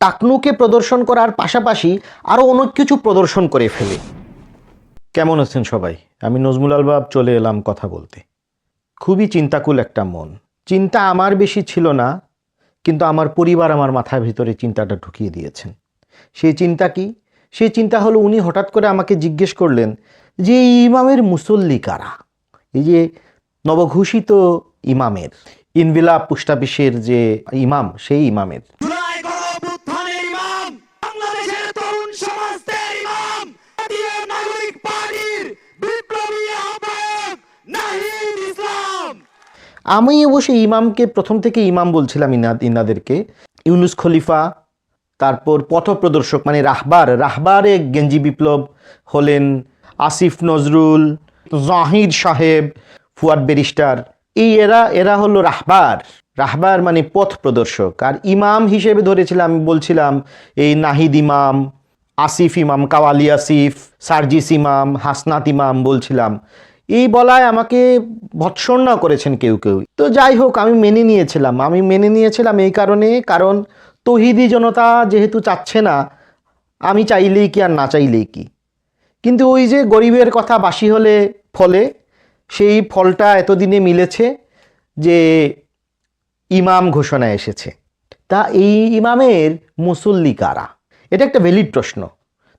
টাকনুকে প্রদর্শন করার পাশাপাশি আরও অনেক কিছু প্রদর্শন করে ফেলে। কেমন আছেন সবাই? আমি নজমুল আলবাব চলে এলাম কথা বলতে। খুবই চিন্তাকুল একটা মন। চিন্তা আমার বেশি ছিল না, কিন্তু আমার পরিবার আমার মাথার ভিতরে চিন্তাটা ঢুকিয়ে দিয়েছেন। সেই চিন্তা কি? সেই চিন্তা হলো উনি হঠাৎ করে আমাকে জিজ্ঞেস করলেন যে ইমামের মুসল্লি কারা? এই যে নবঘোষিত ইমামের ইনভিলা পুষ্টাবিশের যে ইমাম, সেই ইমামের। আমি অবশ্যই ইমামকে প্রথম থেকে ইমাম বলছিলাম ইনাদ ইনাদেরকে। ইউনুস খলিফা, তারপর পথ প্রদর্শক মানে রাহবার। রাহবারে গেঞ্জি বিপ্লব হলেন আসিফ নজরুল, জাহিদ সাহেব, ফুয়াদ ব্যারিস্টার। এই এরা এরা হলো রাহবার। রাহবার মানে পথ প্রদর্শক আর ইমাম হিসেবে ধরেছিলাম, বলছিলাম এই নাহিদ ইমাম, আসিফ ইমাম, কাওয়ালি আসিফ, সার্জিস ইমাম, হাসনাত ইমাম বলছিলাম। এই বলায় আমাকে ভৎসর্ণা করেছেন কেউ কেউ। তো যাই হোক, আমি মেনে নিয়েছিলাম। আমি মেনে নিয়েছিলাম এই কারণে, কারণ তহিদি জনতা যেহেতু চাচ্ছে না, আমি চাইলেই কি আর না চাইলেই কি? কিন্তু ওই যে গরিবের কথা বাসি হলে ফলে, সেই ফলটা এতদিনে মিলেছে যে ইমাম ঘোষণা এসেছে। তা এই ইমামের মুসল্লি কারা? এটা একটা ভ্যালিড প্রশ্ন।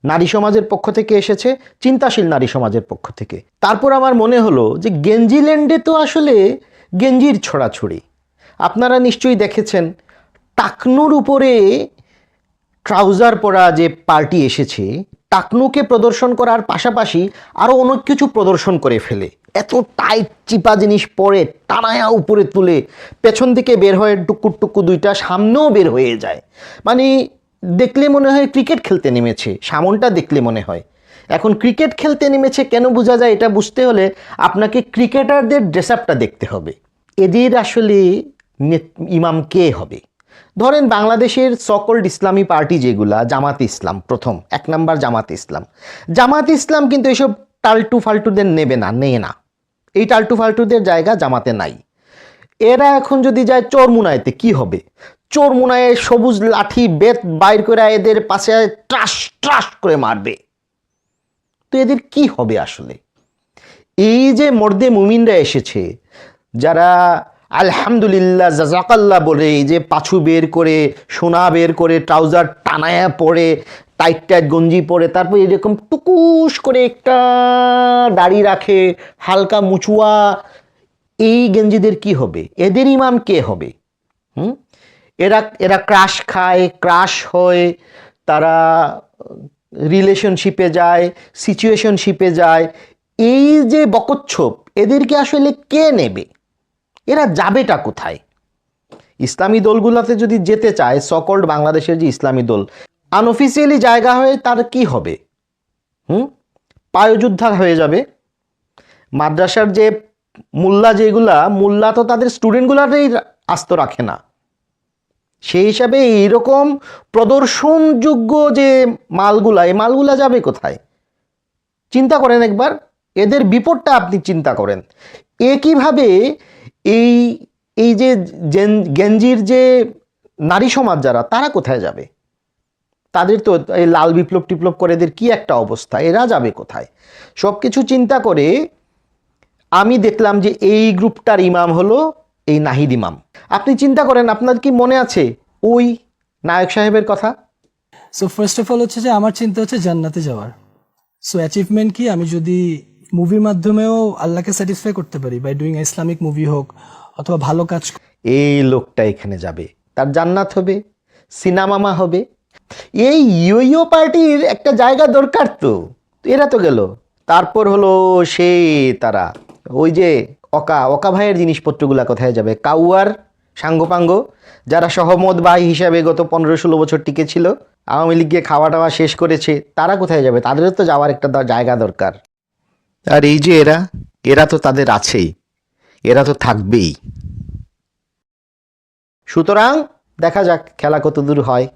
নারী সমাজের পক্ষ থেকে এসেছে, চিন্তাশীল নারী সমাজের পক্ষ থেকে। তারপর আমার মনে হলো যে গেঞ্জিল্যান্ডে তো আসলে গেঞ্জির ছড়াছড়ি। আপনারা নিশ্চয়ই দেখেছেন, টাকনুর উপরে ট্রাউজার পরা যে পার্টি এসেছে, টাকনুকে প্রদর্শন করার পাশাপাশি আরও অনেক কিছু প্রদর্শন করে ফেলে। এত টাইট, চিপা জিনিস পরে টানায়া উপরে তুলে পেছন থেকে বের হয়ে টুকুর টুকু দুইটা সামনেও বের হয়ে যায়। মানে দেখলে মনে হয় ক্রিকেট খেলতে নেমেছে, সামনটা দেখলে মনে হয়। এখন ক্রিকেট খেলতে নেমেছে কেন বোঝা যায়? এটা বুঝতে হলে আপনাকে ক্রিকেটারদের ড্রেস আপটা দেখতে হবে। এদের আসলে ইমাম কে হবে? ধরেন বাংলাদেশের সকল্ড ইসলামী পার্টি যেগুলা, জামাত ইসলাম প্রথম, এক নাম্বার জামাত ইসলাম। জামাত ইসলাম কিন্তু এসব টালটু ফালটুদের নেবে না, নেয় না। এই টালটু ফালটুদের জায়গা জামাতে নাই। এরা এখন যদি যায় চোরমুনাইতে, কি হবে? চোরমুনায়ে সবুজ লাঠি বেত বাইর করে এদের পাশে ট্রাস ট্রাস করে মারবে। তো এদের কি হবে আসলে? এই যে মর্দে মুমিনরা এসেছে, যারা আলহামদুলিল্লাহ জাজাকাল্লাহ বলে, এই যে পাছু বের করে, সোনা বের করে, ট্রাউজার টানায়া পরে, টাইট টাইট গঞ্জি পরে, তারপর এরকম টুকুস করে একটা দাড়ি রাখে, হালকা মুচুয়া, এই গেঞ্জিদের কি হবে? এদের ইমাম কে হবে? হুম? এরা এরা ক্রাশ খায় ক্রাশ হয়, তারা রিলেশনশিপে যায় সিচুয়েশনশিপে যায়। এই যে বকচ্ছপ, এদেরকে আসলে কে নেবে? এরা যাবেটা কোথায়? ইসলামী দলগুলোতে যদি যেতে চায় সকল্ড বাংলাদেশের যে ইসলামী দল আনঅফিসিয়ালি জায়গা হয়ে তার কি হবে? হুম? পায়োযোদ্ধা হয়ে যাবে। মাদ্রাসার যে মোল্লা যেগুলা, মোল্লা তো তাদের স্টুডেন্টগুলারই আস্ত রাখে না। সেই হিসাবে এইরকম প্রদর্শনযোগ্য যে মালগুলা, এই মালগুলা যাবে কোথায়? চিন্তা করেন একবার, এদের বিপদটা আপনি চিন্তা করেন। একইভাবে এই এই যে গেঞ্জির যে নারী সমাজ যারা, তারা কোথায় যাবে? তাদের তো এই লাল বিপ্লব টিপ্লব করে এদের কি একটা অবস্থা? এরা যাবে কোথায়? সব কিছু চিন্তা করে আমি দেখলাম যে এই গ্রুপটার ইমাম হলো এই নাহিদ ইমাম। আপনি চিন্তা করেন আপনার কি মনে আছে ওই নায়ক সাহেবের কথা? সো ফার্স্ট অফ অল হচ্ছে যে আমার চিন্তা হচ্ছে জান্নাতে যাওয়ার। সো অ্যাচিভমেন্ট কি? আমি যদি মুভির মাধ্যমেও আল্লাহকে স্যাটিসফাই করতে পারি বাই ডুইং ইসলামিক মুভি হোক অথবা ভালো কাজ এই লোকটা এখানে যাবে। তার জান্নাত হবে সিনামামা হবে। এই ইয়ো পার্টির একটা জায়গা দরকার তো। এরা তো গেল। তারপর হলো সে তারা। ওই যে অকা অকা ভাইয়ের জিনিসপত্রগুলা কোথায় যাবে? কাউয়ার, সাঙ্গপাঙ্গ, যারা সহমত ভাই হিসাবে গত পনেরো ষোলো বছর টিকে ছিল, আওয়ামী লীগ গিয়ে খাওয়া টাওয়া শেষ করেছে, তারা কোথায় যাবে? তাদেরও তো যাওয়ার একটা জায়গা দরকার। আর এই যে এরা এরা তো তাদের আছেই, এরা তো থাকবেই। সুতরাং দেখা যাক খেলা কত দূর হয়।